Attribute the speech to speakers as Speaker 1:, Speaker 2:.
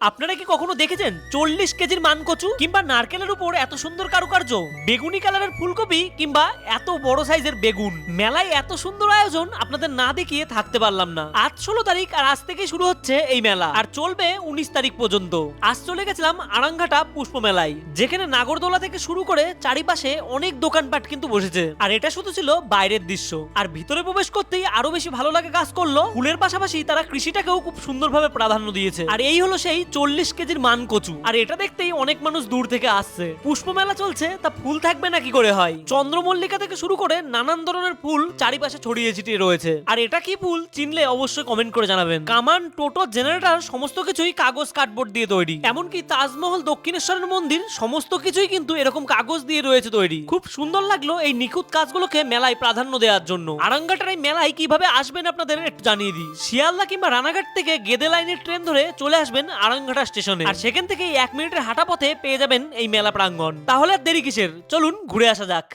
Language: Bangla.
Speaker 1: আপনারা কি কখনো দেখেছেন চল্লিশ কেজির মানকচু কিংবা নারকেলের উপর এত সুন্দর কারুকার্য? বেগুনি কালারের ফুলকপি কিংবা এত বড় সাইজের বেগুন? মেলায় এত সুন্দর আয়োজন আপনাদের না দেখিয়ে থাকতে পারলাম না। আজ ষোলো তারিখ আর আজ থেকে শুরু হচ্ছে এই মেলা। আর চলবে উনিশ তারিখ পর্যন্ত। আজ চলে গেছিলাম আরাঙ্ঘাটা পুষ্প মেলায় যেখানে নাগরদোলা থেকে শুরু করে চারিপাশে অনেক দোকানপাট কিন্তু বসেছে। আর এটা শুধু ছিল বাইরের দৃশ্য। আর ভিতরে প্রবেশ করতেই আরও বেশি ভালো লাগে কাজ করল। ফুলের পাশাপাশি তারা কৃষিটাকেও খুব সুন্দরভাবে প্রাধান্য দিয়েছে। আর এই হলো সেই চল্লিশ কেজির মান কচু আর এটা দেখতেই অনেক মানুষ দূর থেকে আসছে। পুষ্প মেলা চলছে, তা ফুল থাকবে না কি করে হয়? চন্দ্রমল্লিকা থেকে শুরু করে নানান ধরনের ফুল চারিপাশে ছড়িয়ে ছিটিয়ে রয়েছে। আর এটা কি ফুল? চিনলে অবশ্যই কমেন্ট করে জানাবেন। কামান, টোটো, জেনারেটর, সমস্ত কিছুই কাগজ, কার্ডবোর্ড দিয়ে তৈরি। এমনকি তাজমহল, দক্ষিণেশ্বরের মন্দির, সমস্ত কিছুই কিন্তু এরকম কাগজ দিয়ে রয়েছে তৈরি। খুব সুন্দর লাগল এই নিখুঁত কাজগুলোকে মেলায় প্রাধান্য দেওয়ার জন্য। আরাঙ্গাটার এই মেলায় কীভাবে আসবেন আপনাদের একটু জানিয়ে দিই। শিয়ালদা কিংবা রানাঘাট থেকে গেদে লাইনের ট্রেন ধরে চলে আসবেন আরাঙ্গাটা স্টেশনে। আর সেখান থেকে এক মিনিটের হাঁটা পথে পেয়ে যাবেন এই মেলা প্রাঙ্গণ। তাহলে আর দেরি কিসের? চলুন ঘুরে আসা যাক।